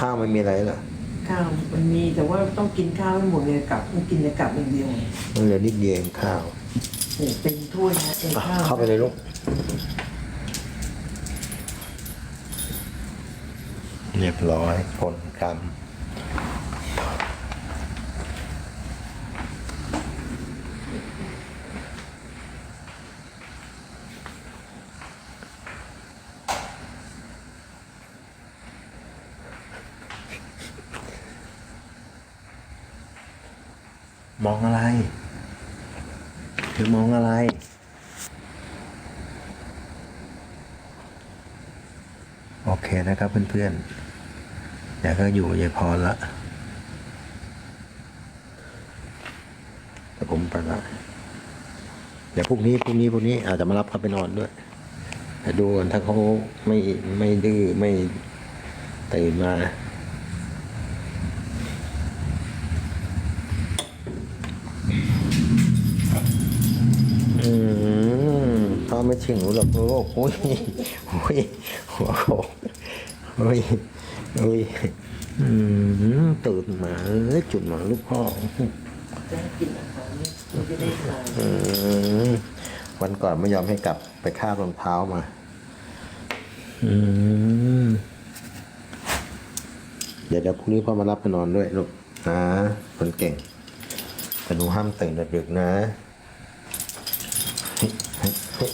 ข้าวไม่มีอะไรเหรอข้าวมันมีแต่ว่าต้องกินข้าวให้หมดเลยกลับต้องกินแต่กลับอย่างเดียวมันเหลือนิดเดียวเองข้าวเนี่ยเป็นถ้วยนะเองอะข้าวเข้าไปเลยลูกเรียบร้อยผลกรรม มองอะไร เธอมองอะไร โอเคนะครับเพื่อนๆเดี๋ยวก็อยู่ยายพรละแต่ผมไปละเดี๋ยวพรุ่งนี้พรุ่งนี้พรุ่งนี้อาจจะมารับเขาไปนอนด้วยแต่ดูก่อนถ้าเขาไม่ไม่ดื้อไม่ตื่นมา อื มพ่อไม่ถึงหรอกลูกโอ้ยโอ้ยหัวโขกโอ้ยโอ้ยอืมตื่นมาเอ้ยจุดมาลูกพ่อวันก่อนไม่ยอมให้กลับไปคาบรองเท้ามาอืมเดี๋ยวเดี๋ยวพรุ่งนี้พ่อมารับไปนอนด้วยลูกนะคนเก่งแต่หนูห้ามตื่นดึกๆนะเฮ้ยเฮ้ยเฮ้ยเฮ้ยเฮ้ยไปย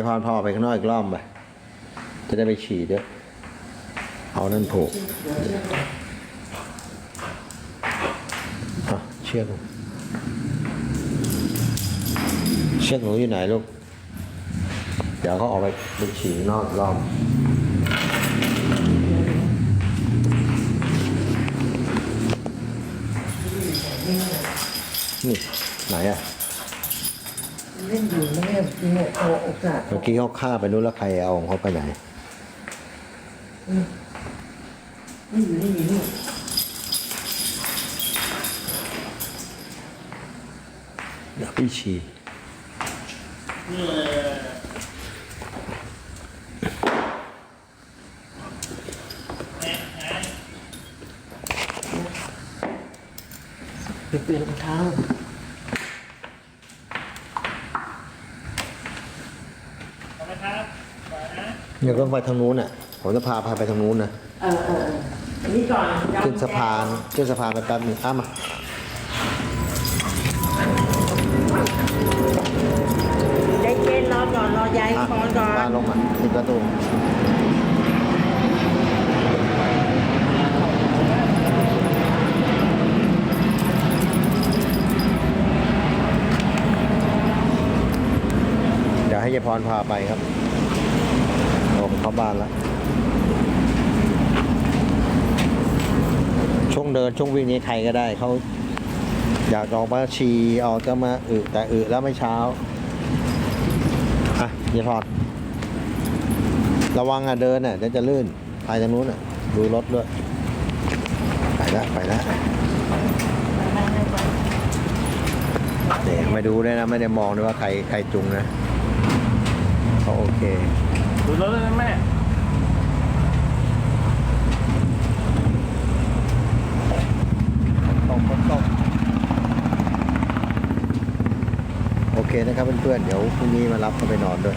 าพรพ่อไปข้างนอกอีกรอบไป จะได้ไปฉี่ด้วย เอานั่นผูกเชือกเชือกหนูอยู่ไหนลูก เดี๋ยวเขาออกไปไปฉี่นอกอีกรอบ นี่ ไหนอะเล่นอยู่ไม่ได้กินเนี่ยเอาโอกาสเมื่อกี้เขาฆ่าไปนู้นแล้วใครเอาของเขาไปไหน นี่อยู่นี่อยู่นี่เดี๋ยวพี่ฉี่ไป เปลี่ยนรองเท้าเดี๋ยวก็ไปทางนู้นอะ ผมจะพาพาไปทางนู้นนะ เออเออเอออันนี้ก่อนขึ้นสะพานขึ้นสะพานไปแป๊บหนึงอ้ามาใจเย็นรอก่อนรอยายอะพรก่อนบ้านลงมาปิดประตู ยพรพาไปครับผมเข้าบ้านแล้วช่วงเดินช่วงวิ่งนี้ใครก็ได้เขาอยากออกมาชีออกจะมาอึแต่อึแล้วไม่เช้าอะยายพรระวังอะเดินอะเดี๋ยวจะลื่นไปทางนู้นอะ ดูรถด้วย ไปแล้วไปแล้วเดี๋ยวไม่ดูด้วยนะ ไม่ได้มองด้วยว่าใครใครจุงนะ เขาโอเคดูรถเลยนะแม่ตกฝนตกโอเคนะครับเพื่อนๆเดี๋ยวพรุ่งนี้มารับเขาไปนอนด้วย